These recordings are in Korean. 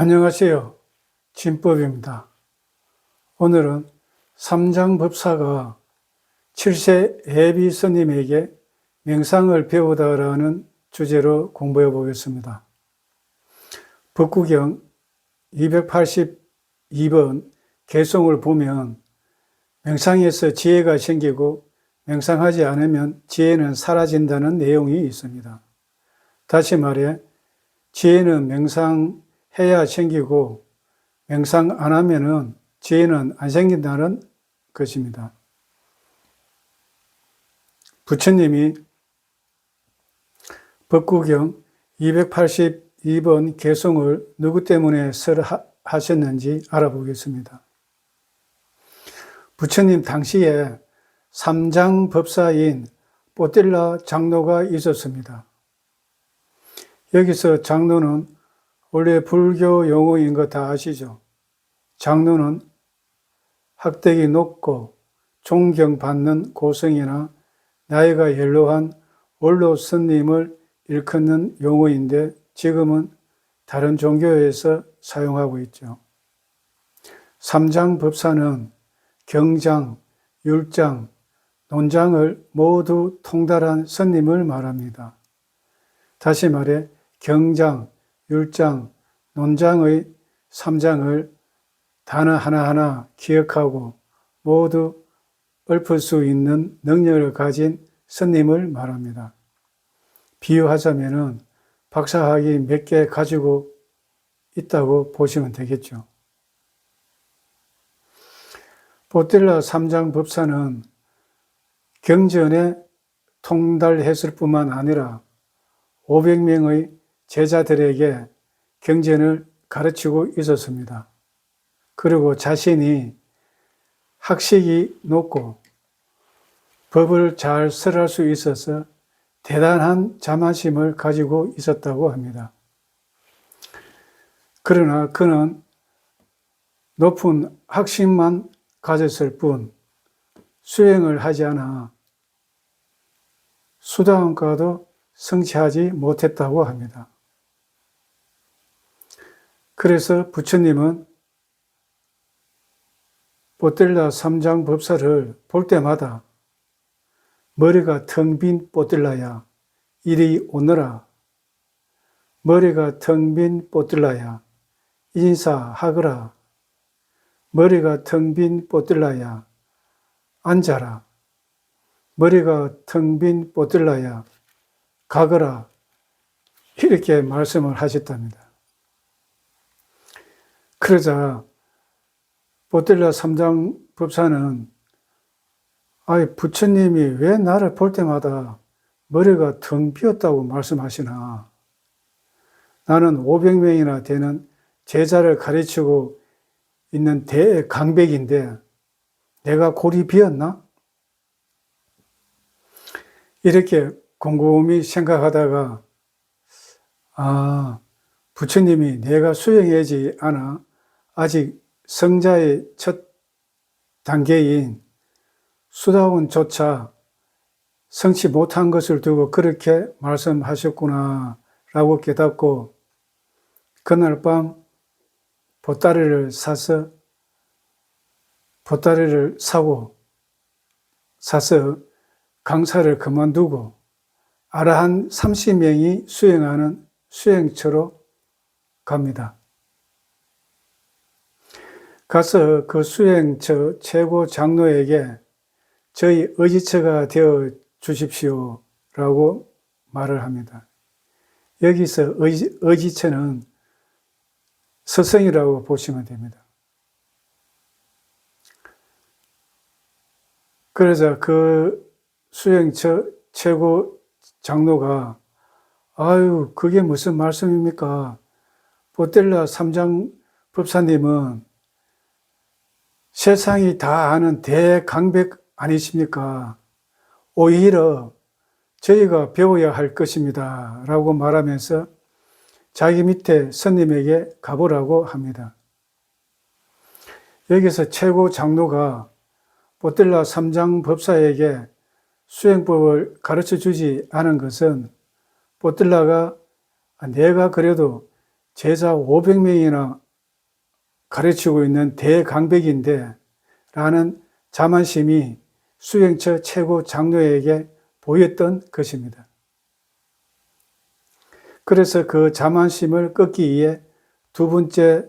안녕하세요. 진법입니다. 오늘은 삼장법사가 7세 해비 스님에게 명상을 배우다라는 주제로 공부해 보겠습니다. 법구경 282번 개송을 보면 명상에서 지혜가 생기고 명상하지 않으면 지혜는 사라진다는 내용이 있습니다. 다시 말해 지혜는 명상 해야 생기고 명상 안 하면은 지혜는 안 생긴다는 것입니다. 부처님이 법구경 282번 개송을 누구 때문에 설하셨는지 알아보겠습니다. 부처님 당시에 삼장 법사인 뽀텔라 장로가 있었습니다. 여기서 장로는 원래 불교 용어인 거 다 아시죠? 장로는 학덕이 높고 존경받는 고성이나 나이가 연로한 원로 스님을 일컫는 용어인데 지금은 다른 종교에서 사용하고 있죠. 삼장 법사는 경장, 율장, 논장을 모두 통달한 스님을 말합니다. 다시 말해 경장, 율장, 논장의 삼장을 단어 하나하나 기억하고 모두 읊을 수 있는 능력을 가진 스님을 말합니다. 비유하자면은 박사학위 몇 개 가지고 있다고 보시면 되겠죠. 보텔라 삼장 법사는 경전에 통달했을 뿐만 아니라 500명의 제자들에게 경전을 가르치고 있었습니다. 그리고 자신이 학식이 높고 법을 잘 설할 수 있어서 대단한 자만심을 가지고 있었다고 합니다. 그러나 그는 높은 학식만 가졌을 뿐 수행을 하지 않아 수다원과도 성취하지 못했다고 합니다. 그래서 부처님은 보텔라 삼장 법사를 볼 때마다 머리가 텅 빈 보텔라야 이리 오너라. 머리가 텅 빈 보텔라야 인사하거라. 머리가 텅 빈 보텔라야 앉아라. 머리가 텅 빈 보텔라야 가거라. 이렇게 말씀을 하셨답니다. 그러자 보텔라 삼장 법사는 아이 부처님이 왜 나를 볼 때마다 머리가 텅 비었다고 말씀하시나? 나는 500명이나 되는 제자를 가르치고 있는 대강백인데 내가 골이 비었나? 이렇게 곰곰이 생각하다가 아 부처님이 내가 수행하지 않아 아직 성자의 첫 단계인 수다원조차 성취 못한 것을 두고 그렇게 말씀하셨구나 라고 깨닫고 그날 밤 보따리를 사서 보따리를 사고 사서 강사를 그만두고 아라한 30명이 수행하는 수행처로 갑니다. 가서 그 수행처 최고 장로에게 저희 의지처가 되어 주십시오. 라고 말을 합니다. 여기서 의지, 의지처는 스승이라고 보시면 됩니다. 그러자 그 수행처 최고 장로가 아유 그게 무슨 말씀입니까? 보텔라 삼장 법사님은 세상이 다 아는 대강백 아니십니까? 오히려 저희가 배워야 할 것입니다. 라고 말하면서 자기 밑에 스님에게 가보라고 합니다. 여기서 최고 장로가 보텔라 삼장 법사에게 수행법을 가르쳐 주지 않은 것은 보텔라가 내가 그래도 제자 500명이나 가르치고 있는 대강백인데 라는 자만심이 수행처 최고 장로에게 보였던 것입니다. 그래서 그 자만심을 꺾기 위해 두 번째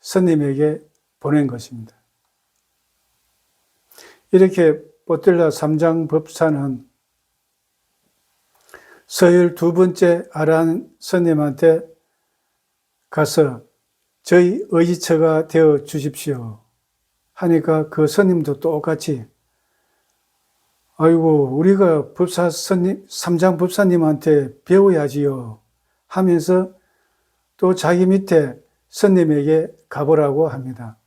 스님에게 보낸 것입니다. 이렇게 보틀라 삼장 법사는 서열 두 번째 아란 스님한테 가서 저희 의지처가 되어 주십시오. 하니까 그 스님도 똑같이 아이고 우리가 법사 스님 삼장 법사님한테 배워야지요 하면서 또 자기 밑에 스님에게 가보라고 합니다.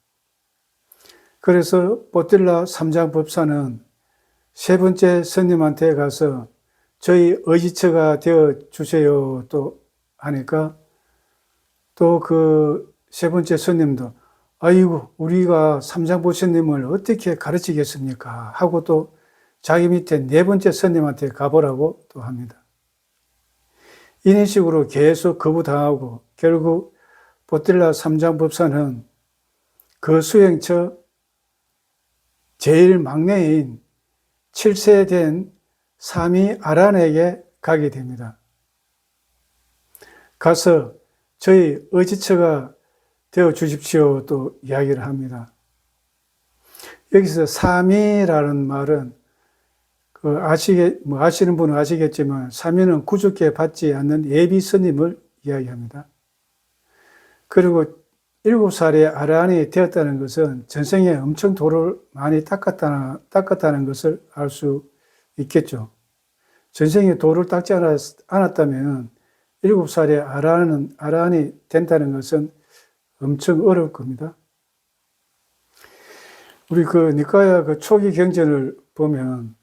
그래서 보틸라 삼장 법사는 세 번째 스님한테 가서 저희 의지처가 되어 주세요 또 하니까 또 그 세 번째 스님도 아이고 우리가 삼장 보스님을 어떻게 가르치겠습니까 하고 또 자기 밑에 네 번째 스님한테 가보라고 또 합니다. 이런 식으로 계속 거부당하고 결국 보틸라 삼장 법사는 그 수행처 제일 막내인 7세 된 사미 아란에게 가게 됩니다. 가서 저희 의지처가 되어 주십시오 또 이야기를 합니다. 여기서 사미라는 말은 그 아시게 뭐 아시는 분은 아시겠지만 사미는 구죽게 받지 않는 예비 스님을 이야기합니다. 그리고 일곱 살에 아란이 되었다는 것은 전생에 엄청 돌을 많이 닦았다는, 닦았다는 것을 알 수 있겠죠. 전생에 돌을 닦지 않았다면 일곱 살에 아란은, 아란이 된다는 것은 엄청 어려울 겁니다. 우리 그 니까야 그 초기 경전을 보면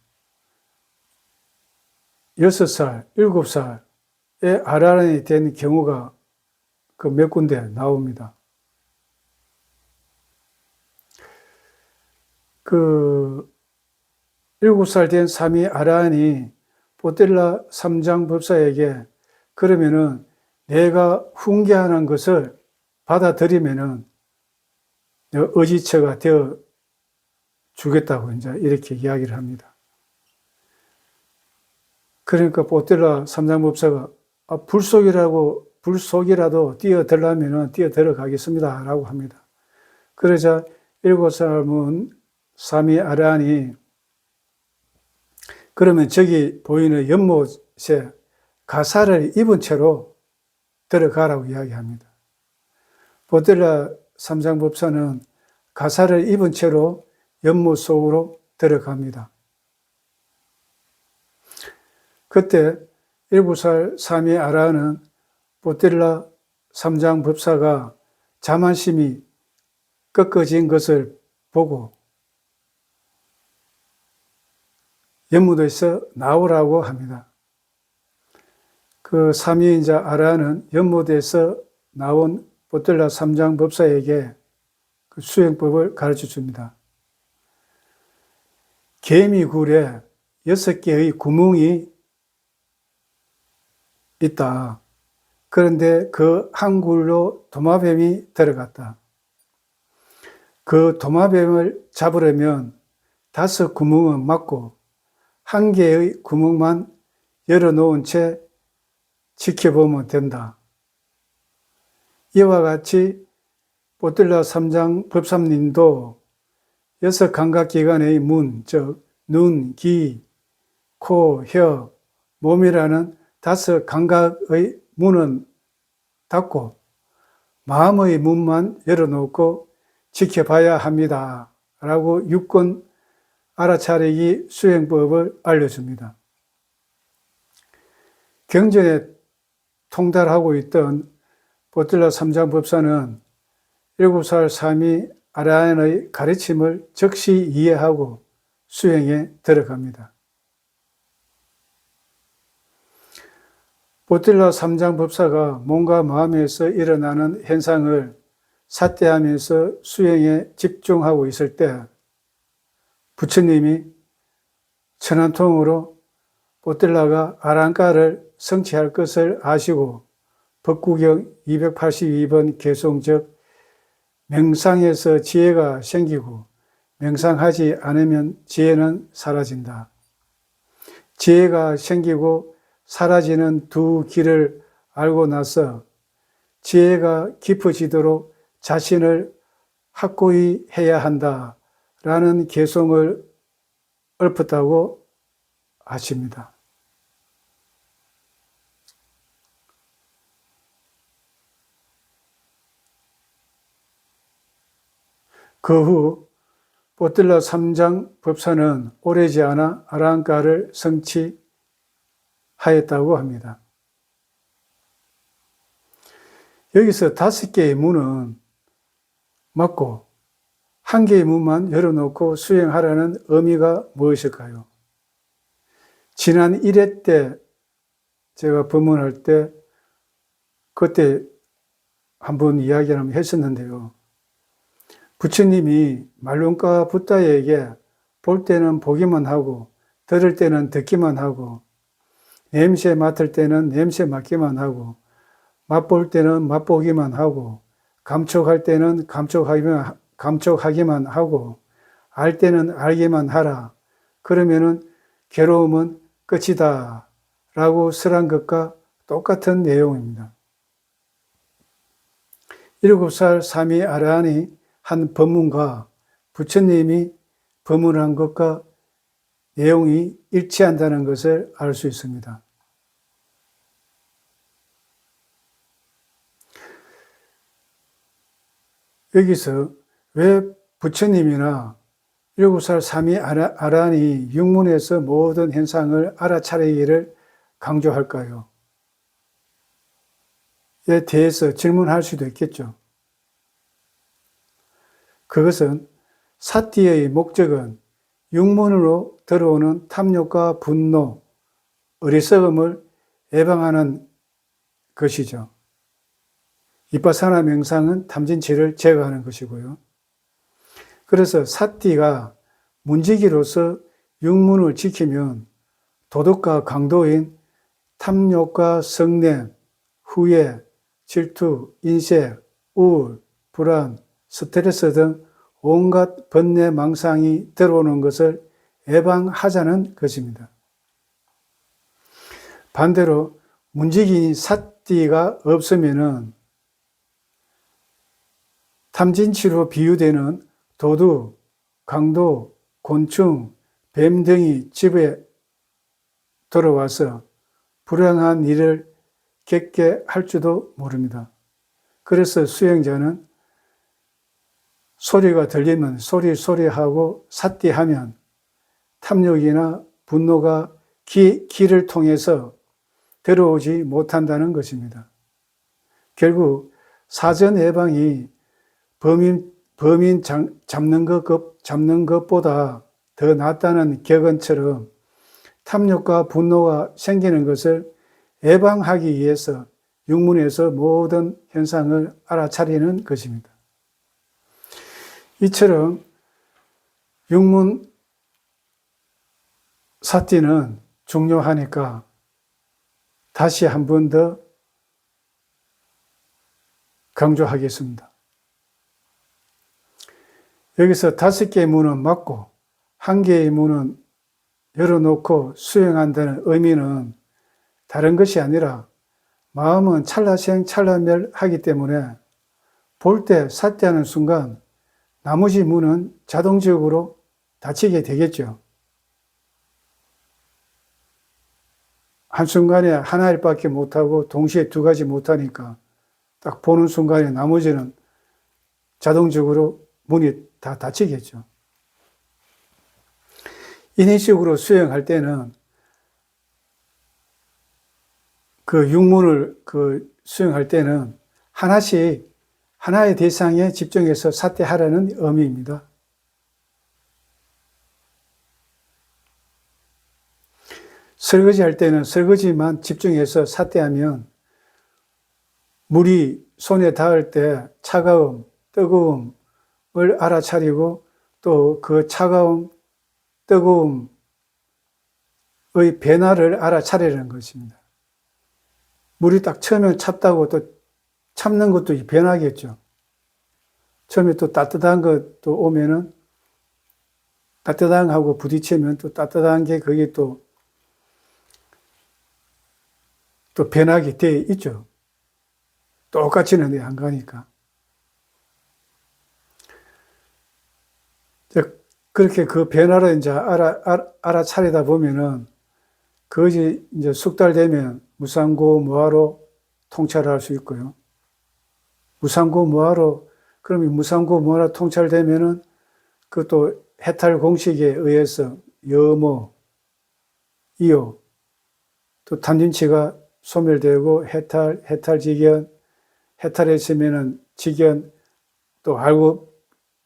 여섯 살, 일곱 살에 아란이 된 경우가 그 몇 군데 나옵니다. 그 일곱 살된 사미 아란이 보텔라 삼장 법사에게 그러면은 내가 훈계하는 것을 받아들이면은 의지처가 되어 주겠다고 이제 이렇게 이야기를 합니다. 그러니까 보텔라 삼장법사가 아, 불속이라고 불속이라도 뛰어들라면은 뛰어들어가겠습니다. 라고 합니다. 그러자 일곱 살은 사미 아란이 그러면 저기 보이는 연못에 가사를 입은 채로 들어가라고 이야기합니다. 보델라 삼장법사는 가사를 입은 채로 연못 속으로 들어갑니다. 그때 일곱 살 사미 아라는 보텔라 삼장 법사가 자만심이 꺾어진 것을 보고 연못에서 나오라고 합니다. 그 삼위인자 아라는 연못에서 나온 보텔라 삼장 법사에게 그 수행법을 가르쳐 줍니다. 개미 굴에 여섯 개의 구멍이 있다. 그런데 그 한 굴로 도마뱀이 들어갔다. 그 도마뱀을 잡으려면 다섯 구멍은 막고 한 개의 구멍만 열어놓은 채 지켜보면 된다. 이와 같이 보틀라 3장 법삼님도 여섯 감각기관의 문, 즉, 눈, 귀, 코, 혀, 몸이라는 다섯 감각의 문은 닫고 마음의 문만 열어놓고 지켜봐야 합니다. 라고 육권 알아차리기 수행법을 알려줍니다. 경전에 통달하고 있던 보틀라 삼장법사는 7살 삼이 아라얀의 가르침을 적시 이해하고 수행에 들어갑니다. 보틀라 삼장법사가 몸과 마음에서 일어나는 현상을 사태하면서 수행에 집중하고 있을 때 부처님이 천안통으로 보텔라가 아랑가를 성취할 것을 아시고 법구경 282번 개송적 명상에서 지혜가 생기고 명상하지 않으면 지혜는 사라진다. 지혜가 생기고 사라지는 두 길을 알고 나서 지혜가 깊어지도록 자신을 확고히 해야 한다 라는 개성을 읊었다고 하십니다. 그 후 보틀라 3장 법사는 오래지 않아 아랑가를 성취하였다고 합니다. 여기서 다섯 개의 문은 막고 한 개의 문만 열어놓고 수행하라는 의미가 무엇일까요? 지난 1회 때 제가 법문할 때 그때 한번 이야기를 했었는데요. 부처님이 말론가 부다에게 볼 때는 보기만 하고 들을 때는 듣기만 하고 냄새 맡을 때는 냄새 맡기만 하고 맛볼 때는 맛보기만 하고 감촉할 때는 감촉하기만, 감촉하기만 하고 알 때는 알기만 하라. 그러면은 괴로움은 끝이다. 라고 설한 것과 똑같은 내용입니다. 일곱 살 사미 아라한이 한 법문과 부처님이 법문한 것과 내용이 일치한다는 것을 알 수 있습니다. 여기서 왜 부처님이나 일곱 살 삼위 아란이 육문에서 모든 현상을 알아차리기를 강조할까요? 에 대해서 질문할 수도 있겠죠. 그것은 사티의 목적은 육문으로 들어오는 탐욕과 분노, 어리석음을 예방하는 것이죠. 이빠사나 명상은 탐진치를 제거하는 것이고요. 그래서 사띠가 문지기로서 육문을 지키면 도덕과 강도인 탐욕과 성냄, 후회, 질투, 인색, 우울, 불안, 스트레스 등 온갖 번뇌 망상이 들어오는 것을 예방하자는 것입니다. 반대로 문지기 사띠가 없으면은 탐진치로 비유되는 도둑, 강도, 곤충, 뱀 등이 집에 들어와서 불행한 일을 겪게 할지도 모릅니다. 그래서 수행자는 소리가 들리면 소리 소리하고 삿디하면 탐욕이나 분노가 기, 귀를 통해서 들어오지 못한다는 것입니다. 결국 사전 예방이 범인, 범인 잡는 것, 잡는 것보다 더 낫다는 격언처럼 탐욕과 분노가 생기는 것을 예방하기 위해서 육문에서 모든 현상을 알아차리는 것입니다. 이처럼 육문 사띠는 중요하니까 다시 한 번 더 강조하겠습니다. 여기서 다섯 개의 문은 막고 한 개의 문은 열어놓고 수행한다는 의미는 다른 것이 아니라 마음은 찰나생 찰나멸하기 때문에 볼 때 사태하는 순간 나머지 문은 자동적으로 닫히게 되겠죠. 한순간에 하나 일 밖에 못하고 동시에 두 가지 못하니까 딱 보는 순간에 나머지는 자동적으로 문이 다 닫히겠죠. 인위적으로 수행할 때는 그 육문을 그 수행할 때는 하나씩 하나의 대상에 집중해서 사퇴하라는 의미입니다. 설거지 할 때는 설거지만 집중해서 사퇴하면 물이 손에 닿을 때 차가움, 뜨거움, 을 알아차리고 또 그 차가움, 뜨거움의 변화를 알아차리는 것입니다. 물이 딱 처음에 찹다고 또 참는 것도 변하겠죠. 처음에 또 따뜻한 것도 오면은 따뜻한 하고 부딪히면 또 따뜻한 게 그게 또, 또 변하게 돼 있죠. 똑같이는 안 가니까. 그렇게 그 변화를 이제 알아, 알아, 알아차리다 보면은 그것이 이제 숙달 되면 무상고 무화로 통찰할 수 있고요. 무상고 무화로, 그러면 무상고 무화로 통찰되면은 그것도 해탈 공식에 의해서 여모, 이요, 또 탐진치가 소멸되고 해탈, 해탈직견, 해탈했으면은 직견 또 알고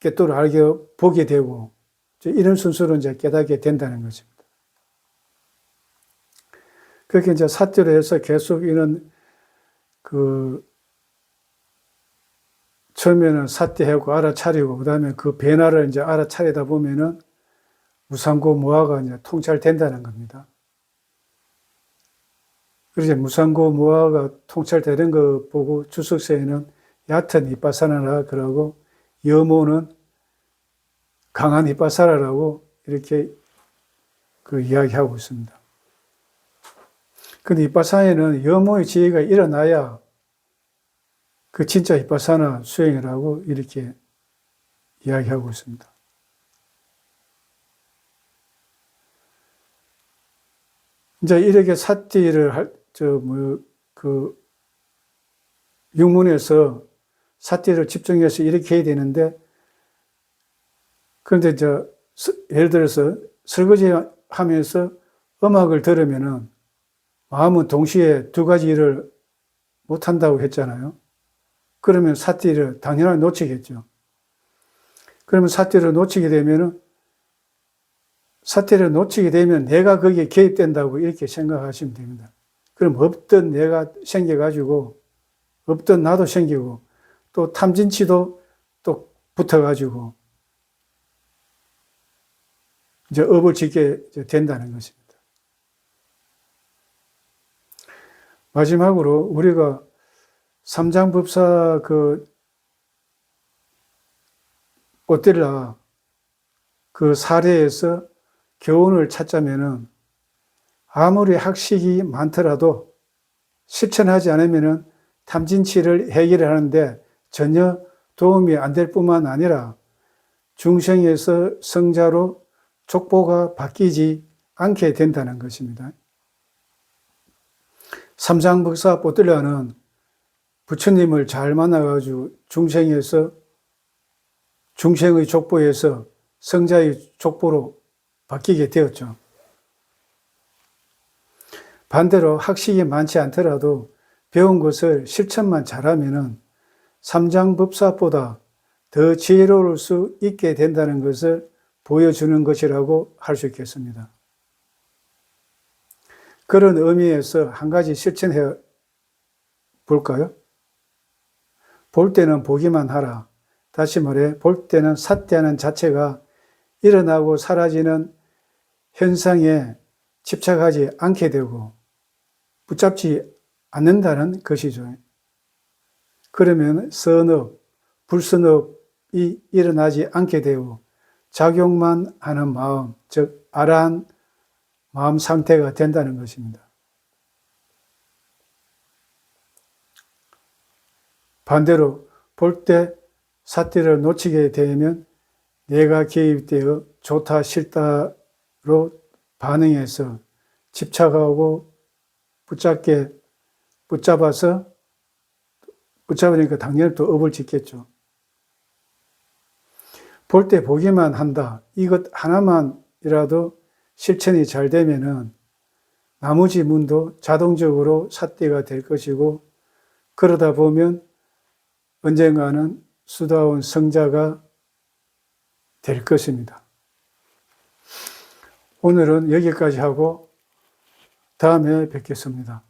깨또를 알게 보게 되고 이런 순서로 이제 깨닫게 된다는 것입니다. 그렇게 이제 사태로 해서 계속 이런 그 처음에는 사태하고 알아차리고 그다음에 그 변화를 이제 알아차리다 보면은 무상고 무화가 이제 통찰된다는 겁니다. 그래서 무상고 무화가 통찰되는 거 보고 주석서에는 얕은 이빠사나라 그러고 여모는 강한 이빠사라라고 이렇게 그 이야기하고 있습니다. 근데 이빠사에는 여모의 지혜가 일어나야 그 진짜 이빠사나 수행이라고 이렇게 이야기하고 있습니다. 이제 이렇게 사띠를 할, 저, 뭐, 그, 육문에서 사띠를 집중해서 이렇게 해야 되는데, 그런데 저, 예를 들어서 설거지 하면서 음악을 들으면은 마음은 동시에 두 가지 일을 못 한다고 했잖아요. 그러면 사띠를 당연히 놓치겠죠. 그러면 사띠를 놓치게 되면은 사태를 놓치게 되면 내가 거기에 개입된다고 이렇게 생각하시면 됩니다. 그럼 없던 내가 생겨가지고, 없던 나도 생기고, 또 탐진치도 또 붙어가지고, 이제 업을 짓게 된다는 것입니다. 마지막으로 우리가 삼장법사 그 오텔라 그 사례에서 교훈을 찾자면은 아무리 학식이 많더라도 실천하지 않으면은 탐진치를 해결하는데 전혀 도움이 안 될 뿐만 아니라 중생에서 성자로 족보가 바뀌지 않게 된다는 것입니다. 삼장법사 보들라는 부처님을 잘 만나가지고 중생에서 중생의 족보에서 성자의 족보로 바뀌게 되었죠. 반대로 학식이 많지 않더라도 배운 것을 실천만 잘하면은 삼장법사보다 더 지혜로울 수 있게 된다는 것을 보여주는 것이라고 할 수 있겠습니다. 그런 의미에서 한 가지 실천해 볼까요? 볼 때는 보기만 하라. 다시 말해, 볼 때는 삿대하는 자체가 일어나고 사라지는 현상에 집착하지 않게 되고 붙잡지 않는다는 것이죠. 그러면 선업, 불선업이 일어나지 않게 되고 작용만 하는 마음, 즉 아라한 마음 상태가 된다는 것입니다. 반대로 볼 때 사태를 놓치게 되면 내가 개입되어 좋다 싫다로 반응해서 집착하고 붙잡게 붙잡아서 붙잡으니까 당연히 또 업을 짓겠죠. 볼 때 보기만 한다. 이것 하나만이라도 실천이 잘 되면은 나머지 문도 자동적으로 삿대가 될 것이고 그러다 보면 언젠가는 수다운 성자가 될 것입니다. 오늘은 여기까지 하고 다음에 뵙겠습니다.